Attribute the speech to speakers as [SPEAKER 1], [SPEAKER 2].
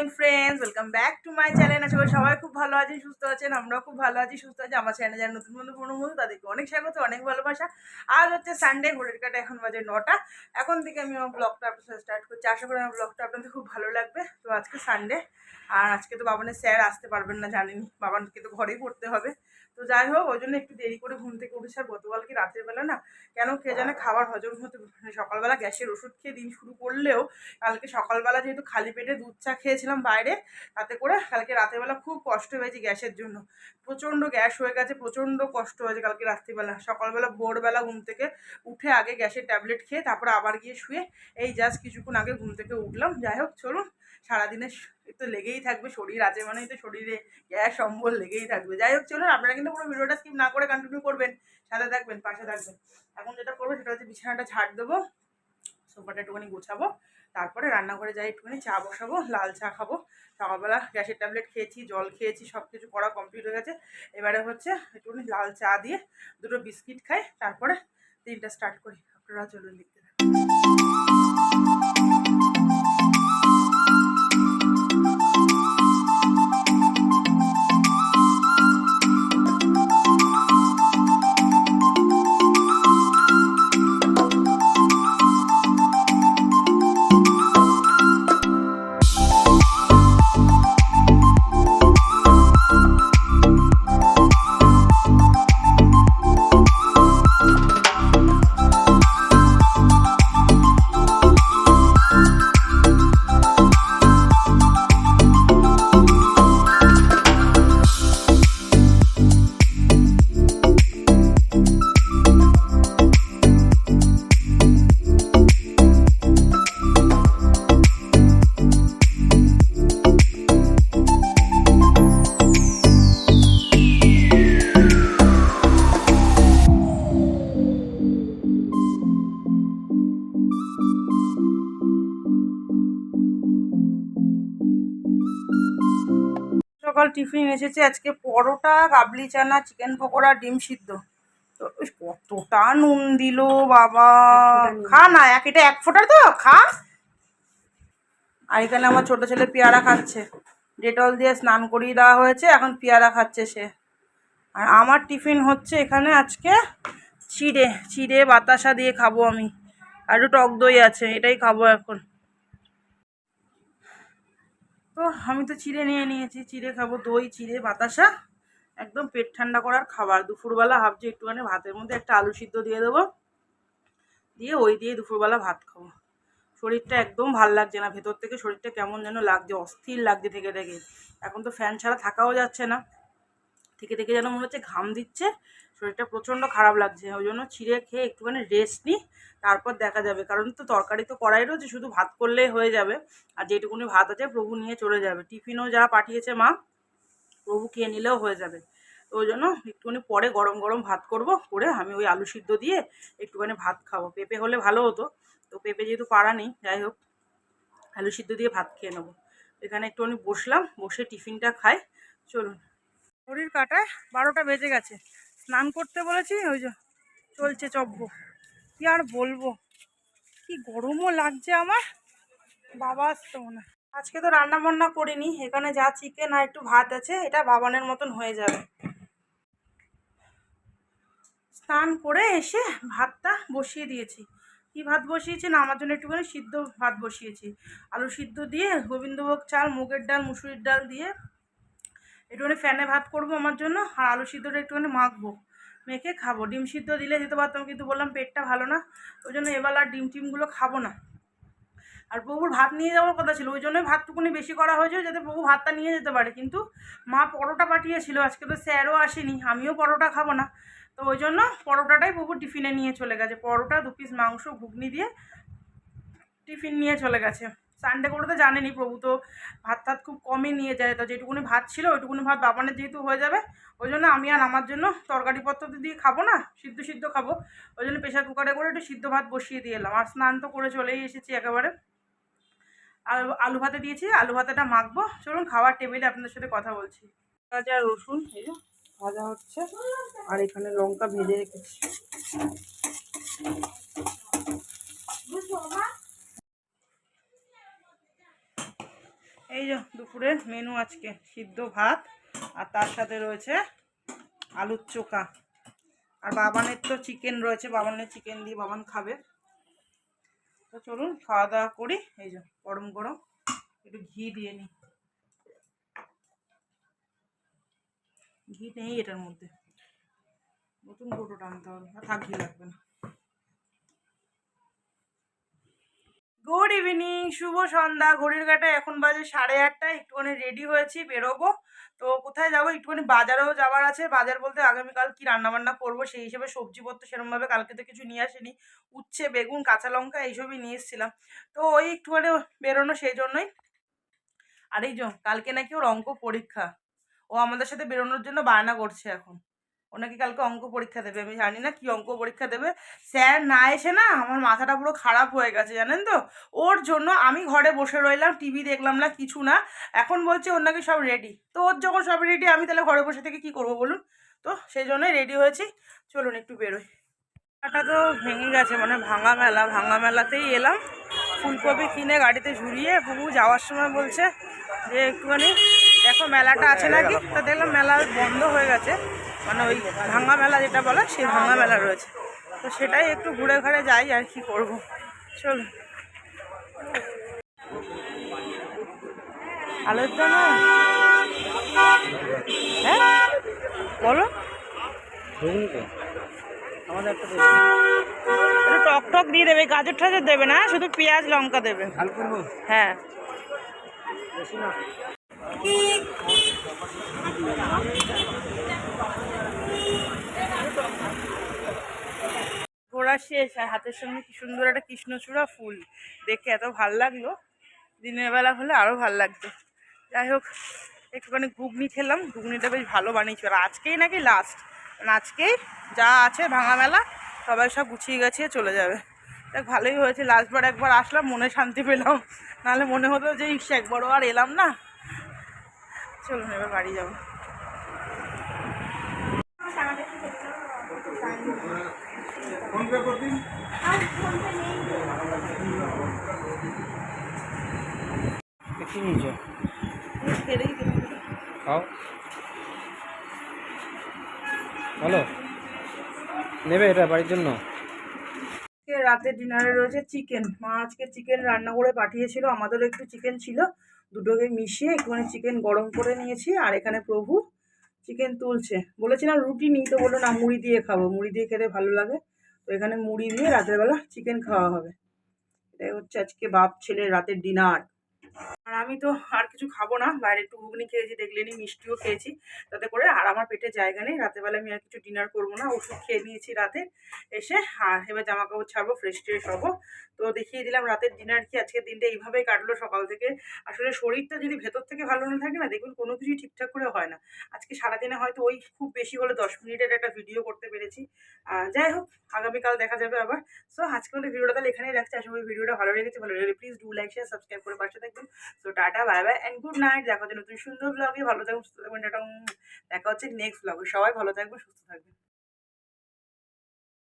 [SPEAKER 1] Morning friends welcome back to my channel আশা করি সবাই খুব ভালো আছেন, সুস্থ আছেন, আমরাও খুব ভালো আছি, সুস্থ আছি। আমার চ্যানেলে যারা নতুন বন্ধু, পুরনো বন্ধু, তাদেরকে অনেক স্বাগত, অনেক ভালোবাসা। আজ হচ্ছে সানডে ঘড়ির কাটা, এখন বাজে নটা। এখন থেকে আমি আমার ব্লগটা আপনার সাথে স্টার্ট করছি। আশা করি আমার ব্লগটা আপনাদের খুব ভালো লাগবে। তো আজকে সানডে আর আজকে তো বাবানের স্যার আসতে পারবেন না জানেনি বাবানকে তো ঘরেই পড়তে হবে। তো যাই হোক, ওই জন্য একটু দেরি করে ঘুম থেকে উঠেছে। আর গতকাল কি রাতের বেলা না, কেন কে জানে খাবার হজম হতে সকালবেলা গ্যাসের ওষুধ খেয়ে দিন শুরু করলেও, কালকে সকালবেলা যেহেতু খালি পেটে দুধ চা খেয়েছিলাম বাইরে, তাতে করে কালকে রাতের বেলা খুব কষ্ট হয়েছে গ্যাসের জন্য। প্রচণ্ড গ্যাস হয়ে গেছে, প্রচণ্ড কষ্ট হয়েছে কালকে রাত্রিবেলা। সকালবেলা, ভোরবেলা ঘুম থেকে উঠে আগে গ্যাসের ট্যাবলেট খেয়ে তারপরে আবার গিয়ে শুয়ে এই জাস্ট কিছুক্ষণ আগে ঘুম থেকে উঠলাম। যাই হোক, চলুন। সারাদিনে তো লেগেই থাকবে, শরীর আছে মানেই তো শরীরে। গ্যাস, অম্বল লেগেই থাকবে। যাই হোক, চলুন, আপনারা কিন্তু পুরো ভিডিওটা স্কিপ না করে কন্টিনিউ করবেন। সাথে থাকবেন, পাশে থাকবেন। এখন যেটা করব সেটা হচ্ছে বিছানাটা ছাড় দেবো, সোফাটা একটুখানি গোছাবো। তারপরে রান্নাঘরে যাই একটুখানি চা বসাবো, লাল চা খাব। সকালবেলা গ্যাসের ট্যাবলেট খেয়েছি, জল খেয়েছি সব কিছু করা কমপ্লিট হয়ে গেছে। এবারে হচ্ছে একটুখানি লাল চা দিয়ে দুটো বিস্কিট খাই, তারপরে দিনটা স্টার্ট করি। আপনারা চলুন দেখতে থাকুন। সকাল টিফিন এসেছে আজকে পরোটা কাবলি চানা চিকেন পকোড়া ডিম সিদ্ধ। তো কতটা নুন দিল বাবা। খা না এক এটা এক ফোঁটার তো খা। আর এখানে আমার ছোট ছেলে পেয়ারা খাচ্ছে। ডেটল দিয়ে স্নান করিয়ে দেওয়া হয়েছে এখন পেয়ারা খাচ্ছে সে। আর আমার টিফিন হচ্ছে এখানে আজকে চিড়ে চিড়ে বাতাসা দিয়ে খাব আমি। আর একটু টক দই আছে এটাই খাব এখন। তো আমি তো চিড়ে নিয়ে নিয়েছি, চিড়ে খাব দই, চিড়ে, বাতাসা, একদম পেট ঠান্ডা করার খাবার। দুপুরবেলা ভাবছি একটুখানি ভাতের মধ্যে একটা আলু সিদ্ধ দিয়ে দেবো। দিয়ে ওই দিয়ে দুপুরবেলা ভাত খাব। শরীরটা একদম ভালো লাগছে না, ভেতর থেকে শরীরটা কেমন যেন লাগছে, অস্থির লাগছে থেকে থেকে। এখন তো ফ্যান ছাড়া থাকাও যাচ্ছে না। থেকে থেকে যেন মনে হচ্ছে ঘাম দিচ্ছে, শরীরটা প্রচণ্ড খারাপ লাগছে, ওই জন্য ছিঁড়ে খেয়ে একটুখানি রেস্ট নিই, তারপর দেখা যাবে, কারণ তো তরকারি তো কড়াই রয়েছে শুধু ভাত করলেই হয়ে যাবে, আর যেটুকুনি ভাত আছে প্রভু নিয়ে চলে যাবে, টিফিনও যা পাঠিয়েছে মা, প্রভু খেয়ে নিলেও হয়ে যাবে ওই জন্য একটুখানি পরে গরম গরম ভাত করব, করে আমি ওই আলু সিদ্ধ দিয়ে একটুখানি ভাত খাব, পেঁপে হলে ভালো হতো, তো পেঁপে যেহেতু পাড়া নেই, যাই হোক, আলু সিদ্ধ দিয়ে ভাত খেয়ে নেব, এখানে একটুখানি বসলাম, বসে টিফিনটা খাই, চলুন। ঘড়ির কাটায় বারোটা বেজে গেছে। স্নান করতে বলেছি, ওই যে চলছে চব্য। কি আর বলব? কি গরমও লাগছে আমার। বাবা আসতো না আজকে তো রান্না বান্না করিনি, এখানে যা চিকেন আর একটু ভাত আছে, এটা বাবানের মতন হয়ে যাবে। স্নান করে এসে ভাতটা বসিয়ে দিয়েছি। কি ভাত বসিয়েছি না, আমার জন্য একটুখানি সিদ্ধ ভাত বসিয়েছি। আলু সিদ্ধ দিয়ে, গোবিন্দভোগ চাল, মুগের ডাল, মুসুরির ডাল দিয়ে একটুখানি ফ্যানে ভাত করব আমার জন্য, আর আলু সিদ্ধটা একটুখানি মাখবো, মেখে খাব। ডিম সিদ্ধ দিলে যেতে পারতাম, কিন্তু বললাম পেটটা ভালো না, ওই জন্য এবার আর ডিম টিমগুলো খাব না। আর প্রভুর ভাত নিয়ে যাওয়ার কথা ছিল, ওই জন্যই ভাতটুকুনি বেশি করা হয়েছে যাতে প্রভু ভাতটা নিয়ে যেতে পারে। কিন্তু মা পরোটা পাঠিয়েছিল, আজকে তো স্যারও আসেনি, আমিও পরোটা খাব না। তো ওই জন্য পরোটাটাই প্রভু টিফিনে নিয়ে চলে গেছে। পরোটা দু পিস মাংস, ঘুগনি দিয়ে টিফিন নিয়ে চলে গেছে। সানডে করে তো জানেনি প্রভু তো ভাত টাত খুব কমই নিয়ে যায়। তো যেটুকুনি ভাত ছিল, ওইটুকুনি ভাত বাবানের যেহেতু হয়ে যাবে, ওই জন্য আমি আর আমার জন্য তরকারিপত্র তো দিয়ে খাব না, সিদ্ধ সিদ্ধ খাব। ওই জন্য প্রেশার কুকারে করে একটু সিদ্ধ ভাত বসিয়ে দিয়ে এলাম। আর স্নান তো করে চলেই এসেছি একেবারে। আর আলু ভাতে দিয়েছি, আলু ভাতেটা মাখবো। চলুন খাওয়ার টেবিলে আপনাদের সাথে কথা বলছি। আর রসুন ভাজা হচ্ছে। আর এখানে লঙ্কা ভেজে রেখেছি। এই যে দুপুরের মেনু আজকে, সিদ্ধ ভাত আর তার সাথে রয়েছে আলুর চোখা। আর বাবানের তো চিকেন রয়েছে, বাবানের চিকেন দিয়ে বাবান খাবে। তো চলুন খাওয়া দাওয়া করি, এই যে গরম গরম, একটু ঘি দিয়ে নিই। ঘি নেই এটার মধ্যে। নতুন কৌটো টানতে হবে থাক, ঘি লাগবে না। গুড ইভিনিং শুভ সন্ধ্যা। ঘড়ির কাটা এখন বাজে সাড়ে আটটা, একটুখানি রেডি হয়েছি, বেরোবো। তো কোথায় যাব? একটুখানি বাজারেও যাওয়ার আছে। বাজার বলতে আগামীকাল কি রান্না বান্না করব? সেই হিসেবে সবজিপত্র সেরকমভাবে কালকে তো কিছু নিয়ে আসিনি। উচ্ছে, বেগুন, কাঁচা লঙ্কা এইসবই নিয়ে এসেছিলাম। তো ওই একটুখানি বেরোনো সেই জন্যই। আর এই কালকে নাকি ওর অঙ্ক পরীক্ষা। ও আমাদের সাথে বেরোনোর জন্য বায়না করছে এখন। ও নাকি কালকে অঙ্ক পরীক্ষা দেবে। আমি জানি না কি অঙ্ক পরীক্ষা দেবে। স্যার না এসে না আমার মাথাটা পুরো খারাপ হয়ে গেছে, জানেন তো? ওর জন্য আমি ঘরে বসে রইলাম, টিভি দেখলাম না, কিছু না। এখন বলছে ওর নাকি সব রেডি তো ওর যখন সব রেডি আমি তাহলে ঘরে বসে থেকে কি করব বলুন? তো সেই জন্যই রেডি হয়েছি। চলুন একটু বেরোই। মেলাটা তো ভেঙে গেছে মানে ভাঙা মেলা। ভাঙা মেলাতেই এলাম। ফুলকপি কিনে গাড়িতে ঝুলিয়ে বুবু যাওয়ার সময় বলছে যে একটুখানি দেখো মেলাটা আছে নাকি? তা দেখলাম মেলা বন্ধ হয়ে গেছে। মানে ওই ভাঙা মেলা যেটা বলে সেই ভাঙা মেলা রয়েছে। তো সেটাই একটু ঘুরে ঘুরে যাই আর কি করব। চলুন আলুর দাম হ্যাঁ? বলো।
[SPEAKER 2] আমাদের একটা
[SPEAKER 1] টক টক দিয়ে দেবে গাজর টাজর দেবে না শুধু পেঁয়াজ লঙ্কা দেবে। হ্যাঁ।
[SPEAKER 2] বেশি না।
[SPEAKER 1] ঘোরা শেষ, আর হাতের সঙ্গে কি সুন্দর একটা কৃষ্ণচূড়া ফুল। দেখে এত ভালো লাগল। দিনের বেলা হলে আরও ভালো লাগতো। যাই হোক, একটুখানি ঘুগনি খেলাম। ঘুগনিটা বেশ ভালো বানিয়েছিল আর আজকেই নাকি লাস্ট আজকেই যা আছে ভাঙা মেলা, সবাই সব গুছিয়ে গাছিয়ে চলে যাবে। দেখ, ভালোই হয়েছে। লাস্টবার একবার আসলাম, মনে শান্তি পেলাম। নাহলে মনে হতো যে, ইস, একবারও আর এলাম না। চলুন, এবার বাড়ি যাব।
[SPEAKER 2] ফোন পে করবি? কি নিয়েছো?
[SPEAKER 1] খেলেই দিলাম।
[SPEAKER 2] খাও। ভালো নেবে এটা বাড়ির জন্য?
[SPEAKER 1] রাতে ডিনারে রয়েছে চিকেন মা আজকে চিকেন রান্না করে পাঠিয়েছিল আমাদেরও একটু চিকেন ছিল। দুটোকে মিশিয়ে একটুখানি চিকেন গরম করে নিয়েছি আর এখানে প্রভু চিকেন তুলছে। বলেছিলাম রুটি নিই তো বলল না মুড়ি দিয়ে খাব। মুড়ি দিয়ে খেতে ভালো লাগে। এখানে মুড়ি দিয়ে রাতের বেলা চিকেন খাওয়া হবে। এটাই হচ্ছে আজকে বাপ ছেলের রাতের ডিনার আর আমি তো আর কিছু খাব না, বাইরে একটু ঘুগনি খেয়েছি, দেখলে দেখলেনি মিষ্টিও খেয়েছি। তাতে করে আর আমার পেটে জায়গা নেই, রাতের বেলা আমি আর কিছু ডিনার করব না, ওষুধ খেয়ে নিয়েছি রাতে। এসে আর এবার জামা কাপড় ছাড়বো ফ্রেশ ট্রেশ হব। তো দেখিয়ে দিলাম রাতের ডিনার কি, আজকের দিনটা এইভাবেই কাটলো সকাল থেকে। আসলে শরীরটা যদি ভেতর থেকে ভালো না থাকে না দেখুন কোনো কিছুই ঠিকঠাক করে হয় না। আজকে সারাদিনে হয়তো ওই খুব বেশি হলে দশ মিনিটের একটা ভিডিও করতে পেরেছি। যাই হোক, আগামীকাল দেখা যাবে আবার। সো আজকে ভিডিওটা তাহলে এখানেই রাখছি। আসলে ভিডিওটা ভালো লেগেছে, ভালো লেগে please do like share subscribe করে পাশে থাকবেন so tata bye bye and good night দেখা হচ্ছে নতুন সুন্দর ব্লগে ভালো থাকবেন সুস্থ থাকবেন টাটা দেখা হচ্ছে নেক্সট ব্লগে সবাই ভালো থাকবেন, সুস্থ থাকবেন।